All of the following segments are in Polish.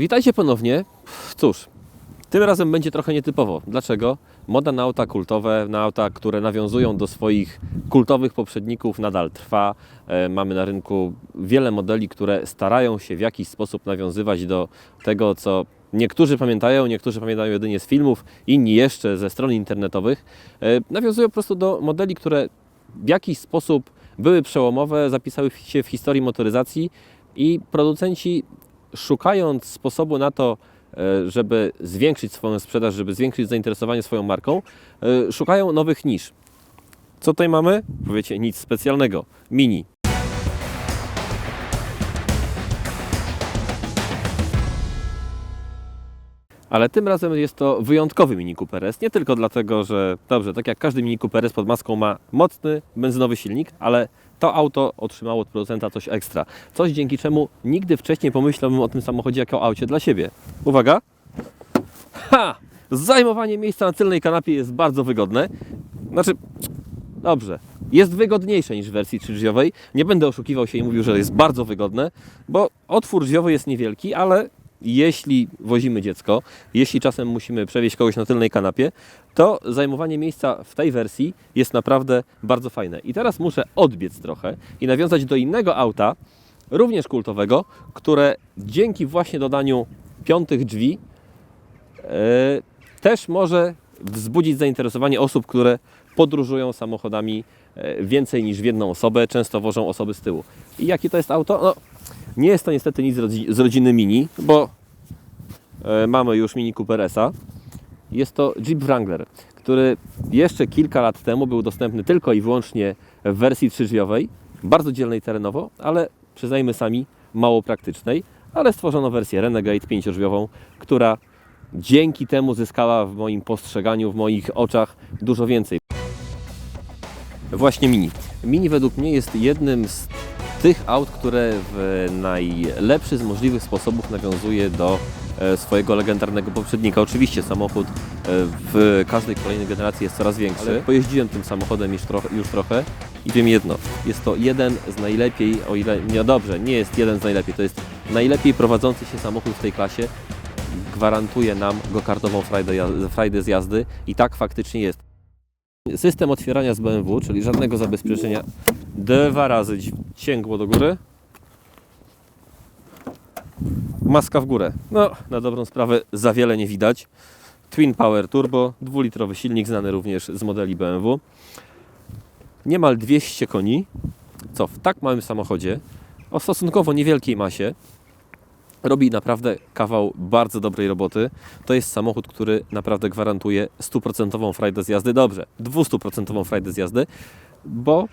Witajcie ponownie. Cóż, tym razem będzie trochę nietypowo. Dlaczego? Moda na auta kultowe, na auta, które nawiązują do swoich kultowych poprzedników, nadal trwa. E, Mamy na rynku wiele modeli, które starają się w jakiś sposób nawiązywać do tego, co niektórzy pamiętają, niektórzy pamiętają jedynie z filmów, inni jeszcze ze stron internetowych. E, Nawiązują po prostu do modeli, które w jakiś sposób były przełomowe, zapisały się w historii motoryzacji i producenci szukając sposobu na to, e, żeby zwiększyć swoją sprzedaż, żeby zwiększyć zainteresowanie swoją marką, e, szukają nowych nisz. Co tutaj mamy? Powiecie, nic specjalnego. Mini. Ale tym razem jest to wyjątkowy Mini Cooper S. Nie tylko dlatego, że dobrze, tak jak każdy Mini Cooper S pod maską ma mocny benzynowy silnik, ale to auto otrzymało od producenta coś ekstra. Coś dzięki czemu nigdy wcześniej pomyślałbym o tym samochodzie jako aucie dla siebie. Uwaga! Ha! Zajmowanie miejsca na tylnej kanapie jest bardzo wygodne. Znaczy, dobrze, jest wygodniejsze niż w wersji trzydrzwiowej. Nie będę oszukiwał się i mówił, że jest bardzo wygodne, bo otwór drzwiowy jest niewielki, ale jeśli wozimy dziecko, jeśli czasem musimy przewieźć kogoś na tylnej kanapie, to zajmowanie miejsca w tej wersji jest naprawdę bardzo fajne. I teraz muszę odbiec trochę i nawiązać do innego auta, również kultowego, które dzięki właśnie dodaniu piątych drzwi e, też może wzbudzić zainteresowanie osób, które podróżują samochodami e, więcej niż w jedną osobę, często wożą osoby z tyłu. I jakie to jest auto? No, nie jest to niestety nic z rodzi- z rodziny Mini, bo e, mamy już Mini Cooper S-a. Jest to Jeep Wrangler, który jeszcze kilka lat temu był dostępny tylko i wyłącznie w wersji trzydrzwiowej, bardzo dzielnej terenowo, ale przyznajmy sami, mało praktycznej, ale stworzono wersję Renegade pięciodrzwiową, która dzięki temu zyskała w moim postrzeganiu, w moich oczach dużo więcej. Właśnie Mini. Mini według mnie jest jednym z tych aut, które w najlepszy z możliwych sposobów nawiązuje do e, swojego legendarnego poprzednika. Oczywiście samochód e, w każdej kolejnej generacji jest coraz większy. Ale pojeździłem tym samochodem już trochę, już trochę i wiem jedno, jest to jeden z najlepiej, o ile, nie dobrze, nie jest jeden z najlepiej, to jest najlepiej prowadzący się samochód w tej klasie. Gwarantuje nam go-kartową frajdę, jaz- frajdę z jazdy i tak faktycznie jest. System otwierania z BMW, czyli żadnego zabezpieczenia. Dwa razy cięgło do góry. Maska w górę. No, na dobrą sprawę za wiele nie widać. Twin Power Turbo, dwulitrowy silnik, znany również z modeli BMW. Niemal 200 koni, co w tak małym samochodzie, o stosunkowo niewielkiej masie, robi naprawdę kawał bardzo dobrej roboty. To jest samochód, który naprawdę gwarantuje stuprocentową frajdę z jazdy. Dobrze, 200% frajdę z jazdy, bo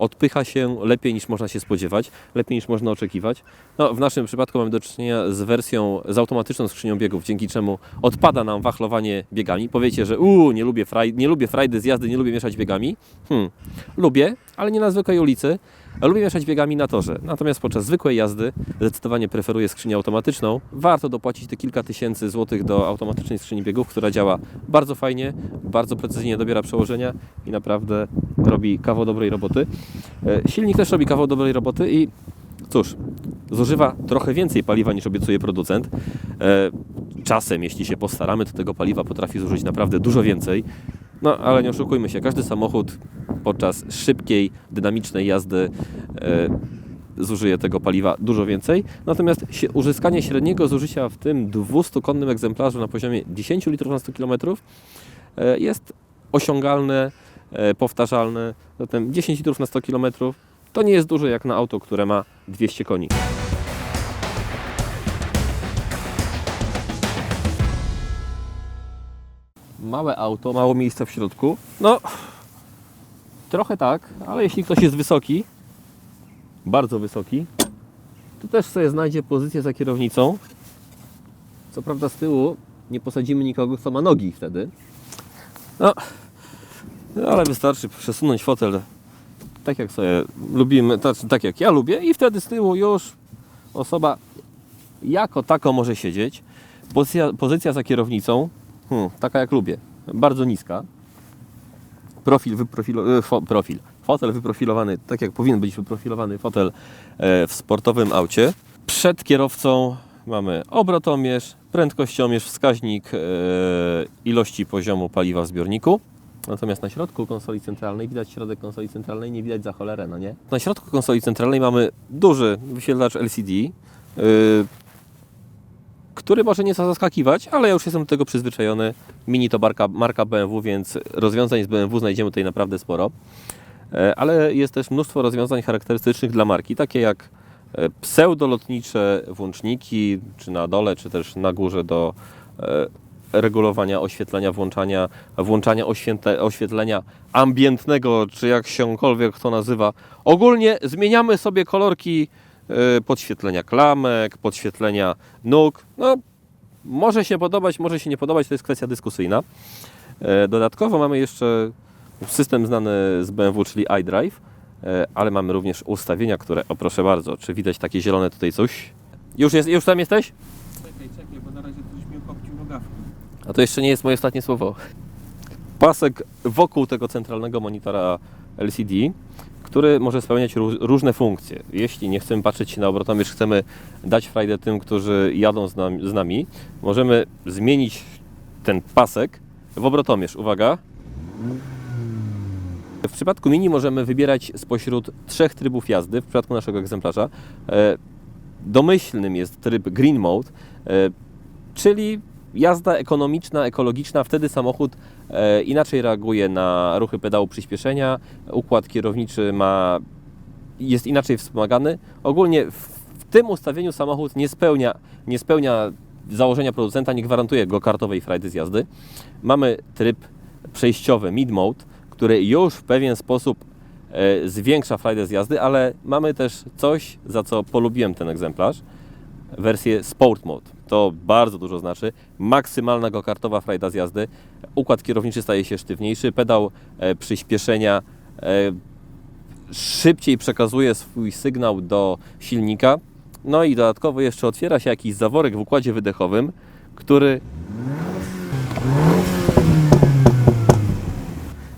odpycha się lepiej niż można się spodziewać, lepiej niż można oczekiwać. No, w naszym przypadku mamy do czynienia z wersją z automatyczną skrzynią biegów, dzięki czemu odpada nam wachlowanie biegami. Powiecie, że uuu, nie lubię, fraj, nie lubię frajdy z jazdy, nie lubię mieszać biegami. Hmm, lubię, ale nie na zwykłej ulicy. Lubię mieszać biegami na torze, natomiast podczas zwykłej jazdy zdecydowanie preferuję skrzynię automatyczną. Warto dopłacić te kilka tysięcy złotych do automatycznej skrzyni biegów, która działa bardzo fajnie, bardzo precyzyjnie dobiera przełożenia i naprawdę robi kawał dobrej roboty. E, Silnik też robi kawał dobrej roboty i cóż, zużywa trochę więcej paliwa niż obiecuje producent. E, Czasem, jeśli się postaramy, to tego paliwa potrafi zużyć naprawdę dużo więcej. No, ale nie oszukujmy się, każdy samochód podczas szybkiej, dynamicznej jazdy e, zużyje tego paliwa dużo więcej. Natomiast uzyskanie średniego zużycia w tym 200-konnym egzemplarzu na poziomie 10 litrów na 100 km e, jest osiągalne, e, powtarzalne. Zatem 10 litrów na 100 km to nie jest dużo jak na auto, które ma 200 koni. Małe auto, mało miejsca w środku. No, trochę tak, ale jeśli ktoś jest wysoki, bardzo wysoki, to też sobie znajdzie pozycję za kierownicą. Co prawda z tyłu nie posadzimy nikogo, kto ma nogi wtedy. No, no, ale wystarczy przesunąć fotel tak jak sobie lubimy, tak, tak jak ja lubię i wtedy z tyłu już osoba jako tako może siedzieć. Pozycja, pozycja za kierownicą, hmm, taka jak lubię, bardzo niska. Profil, wyprofilo, e, fo, profil, fotel wyprofilowany, tak jak powinien być wyprofilowany fotel e, w sportowym aucie. Przed kierowcą mamy obrotomierz, prędkościomierz, wskaźnik e, ilości poziomu paliwa w zbiorniku. Natomiast na środku konsoli centralnej, widać środek konsoli centralnej, nie widać za cholerę, no nie? Na środku konsoli centralnej mamy duży wyświetlacz LCD, który może nieco zaskakiwać, ale ja już jestem do tego przyzwyczajony. Mini to marka, marka BMW, więc rozwiązań z BMW znajdziemy tutaj naprawdę sporo. E, Ale jest też mnóstwo rozwiązań charakterystycznych dla marki, takie jak e, pseudolotnicze włączniki, czy na dole, czy też na górze do e, regulowania oświetlenia, włączania, włączania oświetle, oświetlenia ambientnego, czy jak śąkolwiek to nazywa. Ogólnie zmieniamy sobie kolorki podświetlenia klamek, podświetlenia nóg. No, może się podobać, może się nie podobać, to jest kwestia dyskusyjna. E, Dodatkowo mamy jeszcze system znany z BMW, czyli iDrive, e, ale mamy również ustawienia, które, o proszę bardzo, czy widać takie zielone tutaj coś? Już, jest, już tam jesteś? Czekaj, czekaj, bo na razie ktoś mi okopcił nogawkę. A to jeszcze nie jest moje ostatnie słowo. Pasek wokół tego centralnego monitora LCD, który może spełniać ró- różne funkcje. Jeśli nie chcemy patrzeć na obrotomierz, chcemy dać frajdę tym, którzy jadą z nami, z nami możemy zmienić ten pasek w obrotomierz. Uwaga. W przypadku Mini możemy wybierać spośród trzech trybów jazdy, w przypadku naszego egzemplarza. E, Domyślnym jest tryb Green Mode, e, czyli jazda ekonomiczna, ekologiczna. Wtedy samochód e, inaczej reaguje na ruchy pedału przyspieszenia, układ kierowniczy ma, jest inaczej wspomagany. Ogólnie w, w tym ustawieniu samochód nie spełnia, nie spełnia założenia producenta, nie gwarantuje go kartowej frajdy z jazdy. Mamy tryb przejściowy Mid Mode, który już w pewien sposób e, zwiększa frajdę z jazdy, ale mamy też coś, za co polubiłem ten egzemplarz wersję Sport Mode. To bardzo dużo znaczy. Maksymalna go-kartowa frajda z jazdy. Układ kierowniczy staje się sztywniejszy. Pedał e, przyspieszenia e, szybciej przekazuje swój sygnał do silnika. No i dodatkowo jeszcze otwiera się jakiś zaworek w układzie wydechowym, który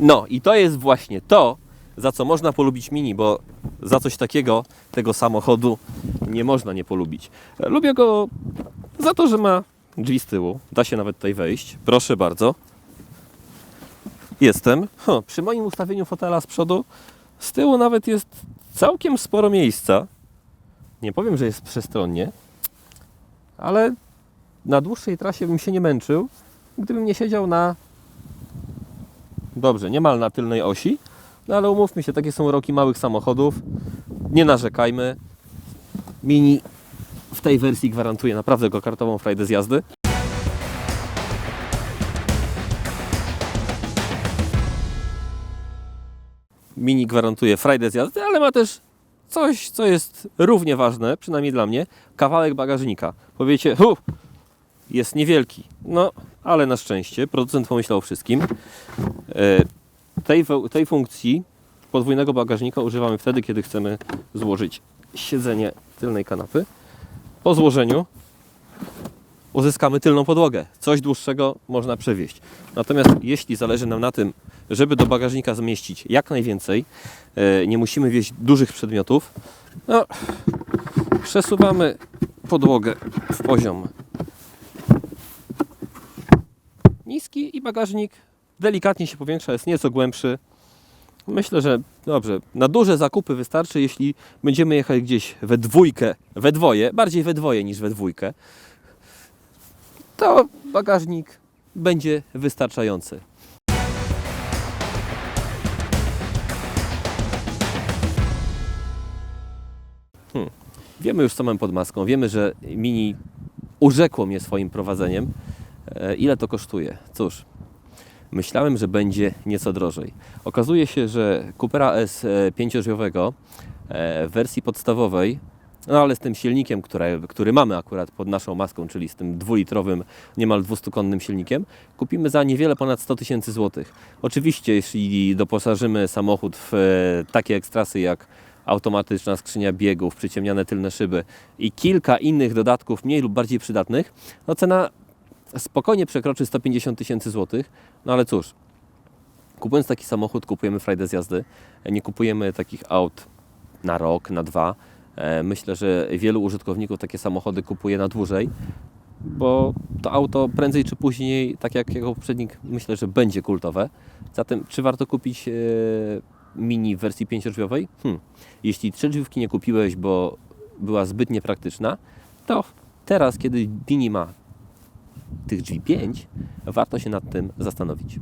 no i to jest właśnie to, za co można polubić Mini, bo za coś takiego tego samochodu nie można nie polubić. Lubię go za to, że ma drzwi z tyłu. Da się nawet tutaj wejść. Proszę bardzo. Jestem. Ho, przy moim ustawieniu fotela z przodu, z tyłu nawet jest całkiem sporo miejsca. Nie powiem, że jest przestronnie, ale na dłuższej trasie bym się nie męczył, gdybym nie siedział na dobrze, niemal na tylnej osi, no ale umówmy się, takie są roki małych samochodów. Nie narzekajmy. Mini w tej wersji gwarantuje naprawdę go kartową frajdę z jazdy. Mini gwarantuje frajdę z jazdy, ale ma też coś, co jest równie ważne, przynajmniej dla mnie, kawałek bagażnika. Powiecie, hu, jest niewielki. No, ale na szczęście producent pomyślał o wszystkim. E, tej, tej funkcji podwójnego bagażnika używamy wtedy, kiedy chcemy złożyć siedzenie tylnej kanapy. Po złożeniu uzyskamy tylną podłogę. Coś dłuższego można przewieźć. Natomiast jeśli zależy nam na tym, żeby do bagażnika zmieścić jak najwięcej, e, nie musimy wieźć dużych przedmiotów, no, przesuwamy podłogę w poziom niski i bagażnik delikatnie się powiększa, jest nieco głębszy. Myślę, że dobrze, na duże zakupy wystarczy, jeśli będziemy jechać gdzieś we dwójkę, we dwoje, bardziej we dwoje niż we dwójkę, to bagażnik będzie wystarczający. Hmm. Wiemy już co mamy pod maską, wiemy, że Mini urzekło mnie swoim prowadzeniem. E, Ile to kosztuje? Cóż, myślałem, że będzie nieco drożej. Okazuje się, że Coopera S e, pięciodrzwiowego e, w wersji podstawowej, no ale z tym silnikiem, które, który mamy akurat pod naszą maską, czyli z tym dwulitrowym, niemal 200-konnym silnikiem, kupimy za niewiele ponad 100 tysięcy złotych. Oczywiście, jeśli doposażymy samochód w e, takie ekstrasy jak automatyczna skrzynia biegów, przyciemniane tylne szyby i kilka innych dodatków mniej lub bardziej przydatnych, no cena spokojnie przekroczy 150 tysięcy złotych. No ale cóż, kupując taki samochód, kupujemy frajdę z jazdy. Nie kupujemy takich aut na rok, na dwa. E, Myślę, że wielu użytkowników takie samochody kupuje na dłużej, bo to auto prędzej czy później, tak jak jego poprzednik, myślę, że będzie kultowe. Zatem, czy warto kupić e, Mini w wersji pięciodrzwiowej? Hmm. Jeśli trzy drzwiówki nie kupiłeś, bo była zbyt niepraktyczna, to teraz, kiedy Mini ma tych drzwi 5, warto się nad tym zastanowić.